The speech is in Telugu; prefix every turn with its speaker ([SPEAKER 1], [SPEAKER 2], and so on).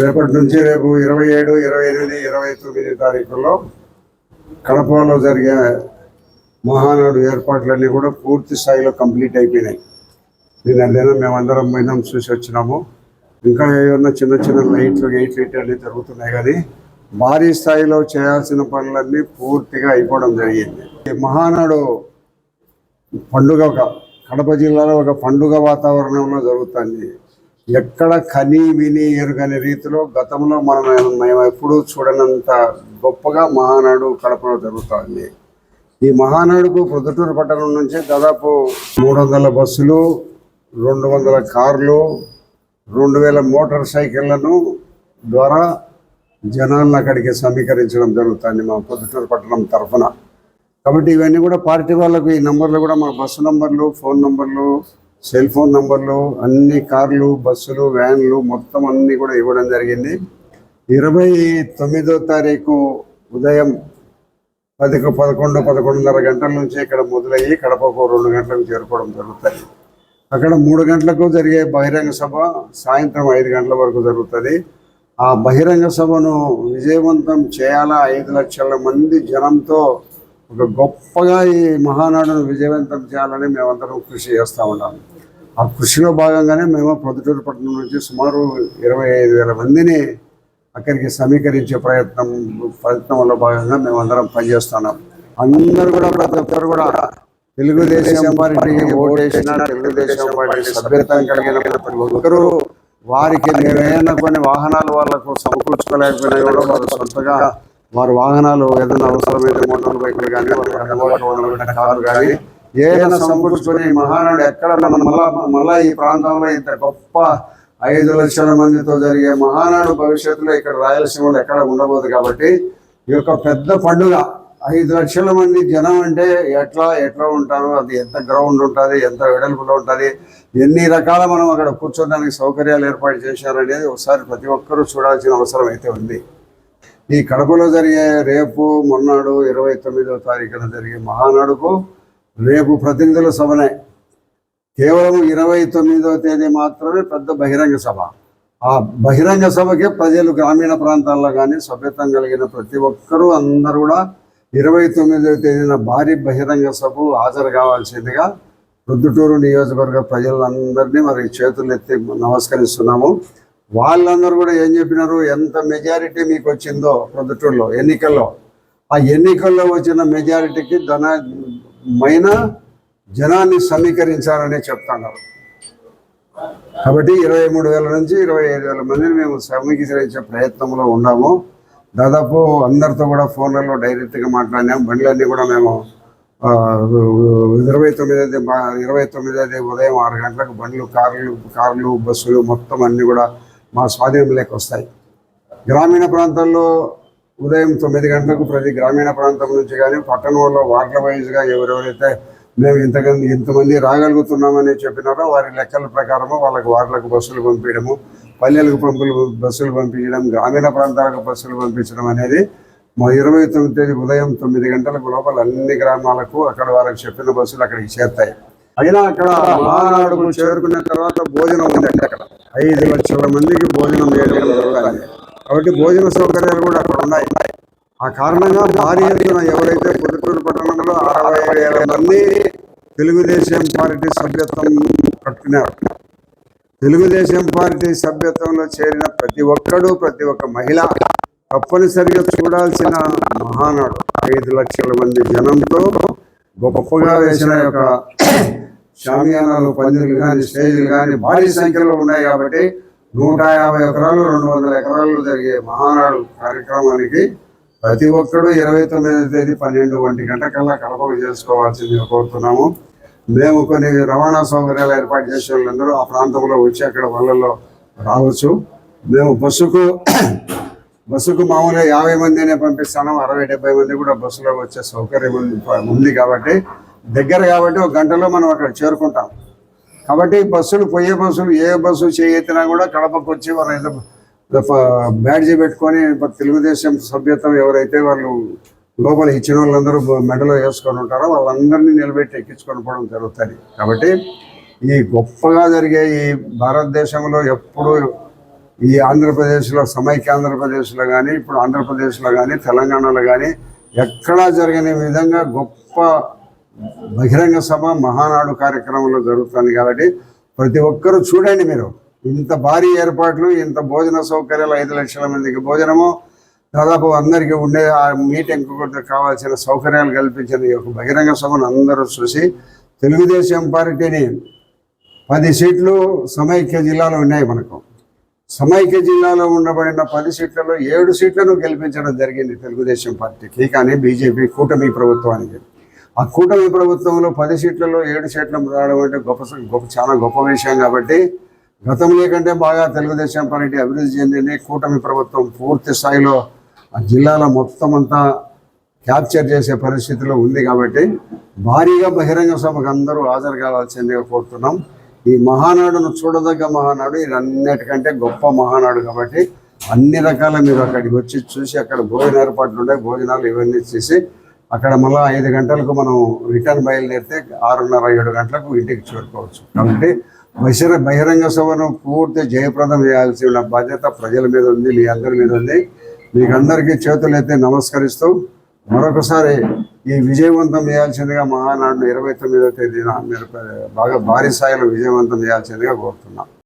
[SPEAKER 1] రేపటి నుంచి రేపు ఇరవై ఏడు ఇరవై ఎనిమిది ఇరవై తొమ్మిది తారీఖుల్లో కడపలో జరిగే మహానాడు ఏర్పాట్లన్నీ కూడా పూర్తి స్థాయిలో కంప్లీట్ అయిపోయినాయి. నేను అదేనా మేమందరం పోయినాం చూసి వచ్చినాము. ఇంకా ఏమన్నా చిన్న చిన్న లైట్లు గేట్ లైట్ అన్నీ జరుగుతున్నాయి కానీ భారీ స్థాయిలో చేయాల్సిన పనులన్నీ పూర్తిగా అయిపోవడం జరిగింది. మహానాడు పండుగ ఒక కడప జిల్లాలో ఒక పండుగ వాతావరణంలో జరుగుతుంది. ఎక్కడ కని విని ఎరుగని రీతిలో గతంలో మనం మేము ఎప్పుడూ చూడనంత గొప్పగా మహానాడు కడపలో జరుగుతుంది. ఈ మహానాడుకు ప్రొద్దుటూరు పట్టణం నుంచి దాదాపు మూడు వందల బస్సులు రెండు వందల కార్లు రెండు వేల మోటార్ సైకిళ్ళను ద్వారా జనాలను అక్కడికి సమీకరించడం జరుగుతుంది మా పొద్దుటూరు పట్టణం తరఫున. కాబట్టి ఇవన్నీ కూడా పార్టీ వాళ్ళకు ఈ నెంబర్లు కూడా మా బస్సు నెంబర్లు ఫోన్ నెంబర్లు సెల్ ఫోన్ నంబర్లు అన్ని కార్లు బస్సులు వ్యాన్లు మొత్తం అన్నీ కూడా ఇవ్వడం జరిగింది. ఇరవై తొమ్మిదో తారీఖు ఉదయం పది పదకొండు పదకొండున్నర గంటల నుంచి ఇక్కడ మొదలయ్యి కడపకు రెండు గంటలకు చేరుకోవడం జరుగుతుంది. అక్కడ మూడు గంటలకు జరిగే బహిరంగ సభ సాయంత్రం ఐదు గంటల వరకు జరుగుతుంది. ఆ బహిరంగ సభను విజయవంతం చేయాలా ఐదు లక్షల మంది జనంతో ఒక గొప్పగా ఈ మహానాడును విజయవంతం చేయాలని మేమందరం కృషి చేస్తూ ఉన్నాము. ఆ కృషిలో భాగంగానే మేము ప్రొద్దుటూరు పట్టణం నుంచి సుమారు ఇరవై ఐదు వేల మందిని అక్కడికి సమీకరించే ప్రయత్నం ప్రయత్నంలో భాగంగా మేము అందరం పనిచేస్తున్నాం. అందరూ కూడా ప్రతి ఒక్కరు కూడా తెలుగుదేశం పార్టీకి ఓటేసిన తెలుగుదేశం పార్టీ సభ్యత్వం కలిగిన ప్రతి ఒక్కరూ వారికి ఏమైనా కొన్ని వాహనాలు వాళ్ళకు సమకూర్చుకోలేకపోయినా కూడా వారు సొంతగా వారి వాహనాలు ఏదైనా అవసరమైన మోటార్ బైకులు కానీ వాళ్ళకి అందుబాటులో ఉన్న కార్లు కానీ ఏదైనా సమకూర్చుకొని మహానాడు ఎక్కడ మన మళ్ళా మళ్ళా ఈ ప్రాంతంలో ఇంత గొప్ప ఐదు లక్షల మందితో జరిగే మహానాడు భవిష్యత్తులో ఇక్కడ రాయలసీమలో ఎక్కడ ఉండబోదు కాబట్టి ఈ యొక్క పెద్ద పండుగ ఐదు లక్షల మంది జనం అంటే ఎట్లా ఎట్లా ఉంటారు? అది ఎంత గ్రౌండ్ ఉంటుంది? ఎంత వెడల్పులో ఉంటుంది? ఎన్ని రకాల మనం అక్కడ కూర్చోడానికి సౌకర్యాలు ఏర్పాటు చేశారనేది ఒకసారి ప్రతి ఒక్కరూ చూడాల్సిన అవసరం అయితే ఉంది. ఈ కడపలో జరిగే రేపు మొన్నాడు ఇరవై తొమ్మిదవ తారీఖున జరిగే మహానాడుకు రేపు ప్రతినిధుల సభనే. కేవలం ఇరవై తొమ్మిదవ తేదీ మాత్రమే పెద్ద బహిరంగ సభ. ఆ బహిరంగ సభకే ప్రజలు గ్రామీణ ప్రాంతాల్లో కానీ సభ్యత్వం కలిగిన ప్రతి ఒక్కరూ అందరూ కూడా ఇరవై తొమ్మిదవ తేదీన భారీ బహిరంగ సభకు హాజరు కావాల్సిందిగా ప్రొద్దుటూరు నియోజకవర్గ ప్రజలందరినీ మరి చేతులు ఎత్తి నమస్కరిస్తున్నాము. వాళ్ళందరూ కూడా ఏం చెప్పినారు? ఎంత మెజారిటీ మీకు వచ్చిందో ప్రొద్దుటూరులో ఎన్నికల్లో. ఆ ఎన్నికల్లో వచ్చిన మెజారిటీకి ధన మైన జనాన్ని సమీకరించాలని చెప్తున్నారు కాబట్టి. ఇరవై మూడు వేల నుంచి ఇరవై ఐదు వేల మందిని మేము సమీకరించే ప్రయత్నంలో ఉన్నాము. దాదాపు అందరితో కూడా ఫోన్లలో డైరెక్ట్గా మాట్లాడినాం. బండ్లన్నీ కూడా మేము ఇరవై తొమ్మిది ఇరవై తొమ్మిది ఉదయం ఆరు గంటలకు బండ్లు కార్లు కార్లు బస్సులు మొత్తం అన్నీ కూడా మా స్వాధీనంలోకి వస్తాయి. గ్రామీణ ప్రాంతాల్లో ఉదయం తొమ్మిది గంటలకు ప్రతి గ్రామీణ ప్రాంతం నుంచి కానీ పట్టణంలో వార్డుల వైజ్గా ఎవరెవరైతే మేము ఇంతమంది ఇంతమంది రాగలుగుతున్నామని చెప్పినారో వారి లెక్కల ప్రకారము వాళ్ళకి వార్డులకు బస్సులు పంపించడము పల్లెలకు పంపులు బస్సులు పంపించడం గ్రామీణ ప్రాంతాలకు బస్సులు పంపించడం అనేది మా ఇరవై తొమ్మిది తేదీ ఉదయం తొమ్మిది గంటలకు లోపల అన్ని గ్రామాలకు అక్కడ వాళ్ళకి చెప్పిన బస్సులు అక్కడికి చేరుతాయి. అయినా అక్కడ మహానాడుకు చేరుకున్న తర్వాత భోజనం ఉందండి అక్కడ. ఐదు లక్షల మందికి భోజనం చేయడం జరుగుతుంది. కాబట్టి భోజన సౌకర్యాలు కూడా అక్కడ ఉన్నాయి. ఆ కారణంగా భారీ ఎత్తున ఎవరైతే పొద్దుటూరు పట్టణంలో అరవై వేల మంది తెలుగుదేశం పార్టీ సభ్యత్వం కట్టుకున్నారు తెలుగుదేశం పార్టీ సభ్యత్వంలో చేరిన ప్రతి ఒక్కడు ప్రతి ఒక్క మహిళ తప్పనిసరిగా చూడాల్సిన మహానాడు. ఐదు లక్షల మంది జనంతో గొప్పగా వేసిన యొక్క షామియానాలు పందిలు కానీ స్టేజ్లు కానీ భారీ సంఖ్యలో ఉన్నాయి కాబట్టి నూట యాభై ఎకరాలు రెండు వందల ఎకరాలు జరిగే మహానాడు కార్యక్రమానికి ప్రతి ఒక్కడు ఇరవై తొమ్మిదో తేదీ పన్నెండు ఒంటి గంటకల్లా కడపకు చేసుకోవాల్సిందిగా కోరుతున్నాము. మేము కొన్ని రవాణా సౌకర్యాలు ఏర్పాటు చేసే వాళ్ళందరూ ఆ ప్రాంతంలో వచ్చి అక్కడ వలల్లో రావచ్చు. మేము బస్సుకు బస్సుకు మామూలుగా యాభై మందినే పంపిస్తాను అరవై డెబ్బై మంది కూడా బస్సులో వచ్చే సౌకర్యం ఉంది. ఉంది కాబట్టి దగ్గర కాబట్టి ఒక గంటలో మనం అక్కడ చేరుకుంటాం. కాబట్టి బస్సులు పోయే బస్సులు ఏ బస్సు చేయెత్తినా కూడా కడపకు వచ్చి వారు ఏదో బ్యాడ్జీ పెట్టుకొని తెలుగుదేశం సభ్యత్వం ఎవరైతే వాళ్ళు లోపల ఇచ్చిన వాళ్ళందరూ మెడలో వేసుకొని ఉంటారో వాళ్ళందరినీ నిలబెట్టి ఎక్కించుకొని పోవడం జరుగుతుంది. కాబట్టి ఈ గొప్పగా జరిగే ఈ భారతదేశంలో ఎప్పుడు ఈ ఆంధ్రప్రదేశ్లో సమైక్య ఆంధ్రప్రదేశ్లో కానీ ఇప్పుడు ఆంధ్రప్రదేశ్లో కానీ తెలంగాణలో కానీ ఎక్కడా జరగని విధంగా గొప్ప బహిరంగ సభ మహానాడు కార్యక్రమంలో జరుగుతుంది కాబట్టి ప్రతి ఒక్కరూ చూడండి మీరు. ఇంత భారీ ఏర్పాట్లు ఇంత భోజన సౌకర్యాలు ఐదు లక్షల మందికి భోజనము దాదాపు అందరికీ ఉండే ఆ మీటింగ్ కావాల్సిన సౌకర్యాలు కల్పించిన ఈ యొక్క బహిరంగ సభను అందరూ చూసి తెలుగుదేశం పార్టీని పది సీట్లు సమైక్య జిల్లాలో ఉన్నాయి మనకు. సమైక్య జిల్లాలో ఉండబడిన పది సీట్లలో ఏడు సీట్లను గెలిపించడం జరిగింది తెలుగుదేశం పార్టీకి. కానీ బీజేపీ కూటమి ప్రభుత్వానికి. ఆ కూటమి ప్రభుత్వంలో పది సీట్లలో ఏడు సీట్లు రావడం అంటే గొప్ప గొప్ప చాలా గొప్ప విషయం కాబట్టి గతంలో కంటే బాగా తెలుగుదేశం పార్టీ అభివృద్ధి చెందింది. కూటమి ప్రభుత్వం పూర్తి స్థాయిలో ఆ జిల్లాలో మొత్తం అంతా క్యాప్చర్ చేసే పరిస్థితిలో ఉంది కాబట్టి భారీగా బహిరంగ సభకు అందరూ హాజరు కావాల్సిందిగా కోరుతున్నాం. ఈ మహానాడును చూడదగ్గ మహానాడు ఇది అన్నిటికంటే గొప్ప మహానాడు కాబట్టి అన్ని రకాల మీరు అక్కడికి వచ్చి చూసి అక్కడ భోజన ఏర్పాట్లు ఉన్నాయి భోజనాలు ఇవన్నీ చేసి అక్కడ మళ్ళీ ఐదు గంటలకు మనం రిటర్న్ బయలుదేరితే ఆరున్నర ఏడు గంటలకు ఇంటికి చేరుకోవచ్చు. కాబట్టి బహిర బహిరంగ సభను పూర్తి జయప్రదం చేయాల్సిన బాధ్యత ప్రజల మీద ఉంది మీ అందరి మీద ఉంది. మీకు అందరికీ చేతులైతే నమస్కరిస్తూ మరొకసారి ఈ విజయవంతం చేయాల్సిందిగా మహానాడు ఇరవై తొమ్మిదో తేదీన మీరు బాగా భారీ స్థాయిలో విజయవంతం చేయాల్సిందిగా కోరుతున్నాం.